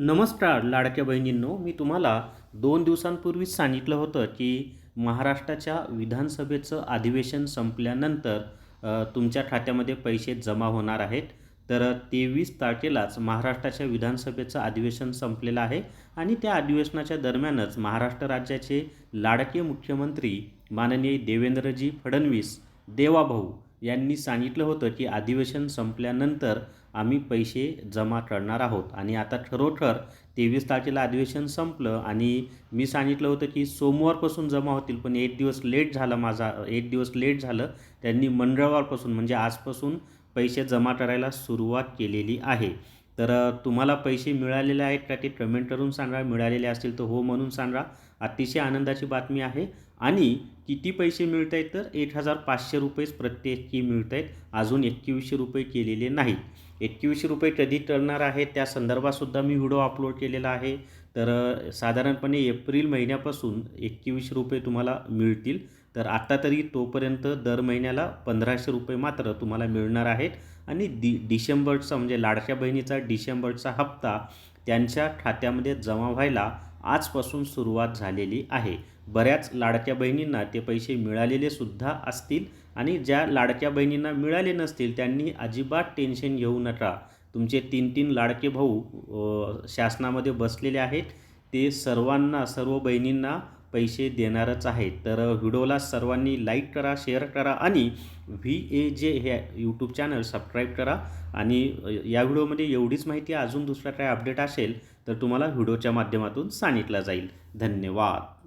नमस्कार लाडक्या बहिणींनो. मी तुम्हाला दोन दिवसांपूर्वीच सांगितलं होतं की महाराष्ट्राच्या विधानसभेचं अधिवेशन संपल्यानंतर तुमच्या खात्यामध्ये पैसे जमा होणार आहेत. तर तेवीस तारखेलाच महाराष्ट्राच्या विधानसभेचं अधिवेशन संपलेलं आहे आणि त्या अधिवेशनाच्या दरम्यानच महाराष्ट्र राज्याचे लाडके मुख्यमंत्री माननीय देवेंद्रजी फडणवीस देवाभाऊ यांनी सांगितलं होतं की अधिवेशन संपल्यानंतर आम्ही पैसे जमा करणार आहोत. आणि आता खरोखर तेवीस तारखेला अधिवेशन संपलं आणि मी सांगितलं होतं की सोमवारपासून जमा होतील पण एक दिवस लेट झाला माझा एक दिवस लेट झालं. त्यांनी मंगळवारपासून म्हणजे आजपासून पैसे जमा करायला सुरुवात केलेली आहे. तर तुम्हाला पैसे मिळालेले आहेत का ते कमेंट करून सांगा. मिळालेले असतील तर हो म्हणून सांगा. अतिशय आनंदाची बातमी आहे. आणि किती पैसे मिळत आहेत तर? एक हजार पाचशे रुपयेच प्रत्येकी मिळत आहेत अजून एकवीसशे रुपये केलेले नाही एकवीसशे रुपये कधी करणार आहे? त्या संदर्भातसुद्धा मी व्हिडिओ अपलोड केलेला आहे. तर साधारणपणे एप्रिल महिन्यापासून एकवीसशे रुपये तुम्हाला मिळतील. तर आत्ता तरी तोपर्यंत दर महिन्याला पंधराशे रुपये मात्र तुम्हाला मिळणार आहेत. आणि दि डिसेंबरचा म्हणजे लाडक्या बहिणीचा डिसेंबरचा हप्ता त्यांच्या खात्यामध्ये जमा व्हायला आजपासून सुरुवात झालेली आहे. बऱ्याच लाडक्या बहिणींना ते पैसे मिळालेले सुद्धा असतील. आणि ज्या लाडक्या बहिणींना मिळाले नसतील त्यांनी अजिबात टेन्शन घेऊ नका. तुमचे तीन तीन लाडके भाऊ शासनामध्ये बसलेले आहेत. ते सर्वांना सर्व बहिणींना पैसे देणारच आहेत. तर व्हिडिओला सर्वांनी लाईक करा शेअर करा आणि व्ही ए जे हे यूट्यूब चॅनल सबस्क्राईब करा. आणि या व्हिडिओमध्ये एवढीच माहिती अजून दुसरा काय अपडेट असेल तर तुम्हाला व्हिडिओच्या माध्यमातून सांगितलं जाईल. धन्यवाद.